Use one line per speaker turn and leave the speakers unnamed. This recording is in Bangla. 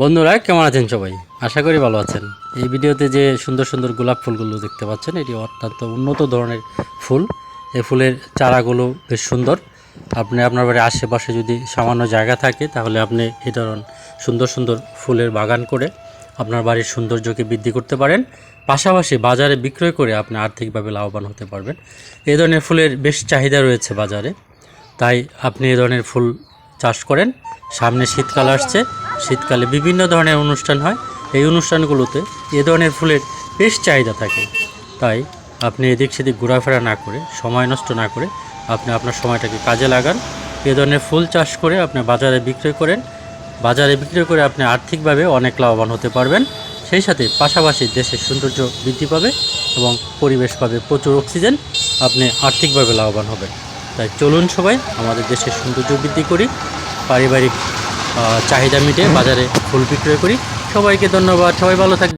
বন্ধুরা, কেমন আছেন সবাই? আশা করি ভালো আছেন। এই ভিডিওতে যে সুন্দর সুন্দর গোলাপ ফুলগুলো দেখতে পাচ্ছেন, এটি অত্যন্ত উন্নত ধরনের ফুল। এই ফুলের চারাগুলো বেশ সুন্দর। আপনি আপনার বাড়ির আশেপাশে যদি সামান্য জায়গা থাকে, তাহলে আপনি এই ধরনের সুন্দর সুন্দর ফুলের বাগান করে আপনার বাড়ির সৌন্দর্যকে বৃদ্ধি করতে পারেন। পাশাপাশি বাজারে বিক্রয় করে আপনি আর্থিকভাবে লাভবান হতে পারবেন। এই ধরনের ফুলের বেশ চাহিদা রয়েছে বাজারে। তাই আপনি এই ধরনের ফুল চাষ করেন। সামনে শীতকাল আসছে শীতকালে বিভিন্ন ধরনের অনুষ্ঠান হয়। এই অনুষ্ঠানগুলোতে এ ধরনের ফুলের বেশ চাহিদা থাকে। তাই আপনি এদিক সেদিক ঘোরাফেরা না করে, সময় নষ্ট না করে আপনি আপনার সময়টাকে কাজে লাগান। এ ধরনের ফুল চাষ করে আপনি বাজারে বিক্রয় করেন। বাজারে বিক্রয় করে আপনি আর্থিকভাবে অনেক লাভবান হতে পারবেন। সেই সাথে পাশাপাশি দেশের সৌন্দর্য বৃদ্ধি পাবে এবং পরিবেশ পাবে প্রচুর অক্সিজেন, আপনি আর্থিকভাবে লাভবান হবেন। তাই চলুন সবাই আমাদের দেশের সৌন্দর্য বৃদ্ধি করি। পারিবারিক চাহিদা মিটে বাজারে ফুল বিক্রয় করি। সবাইকে ধন্যবাদ। সবাই ভালো থাকবে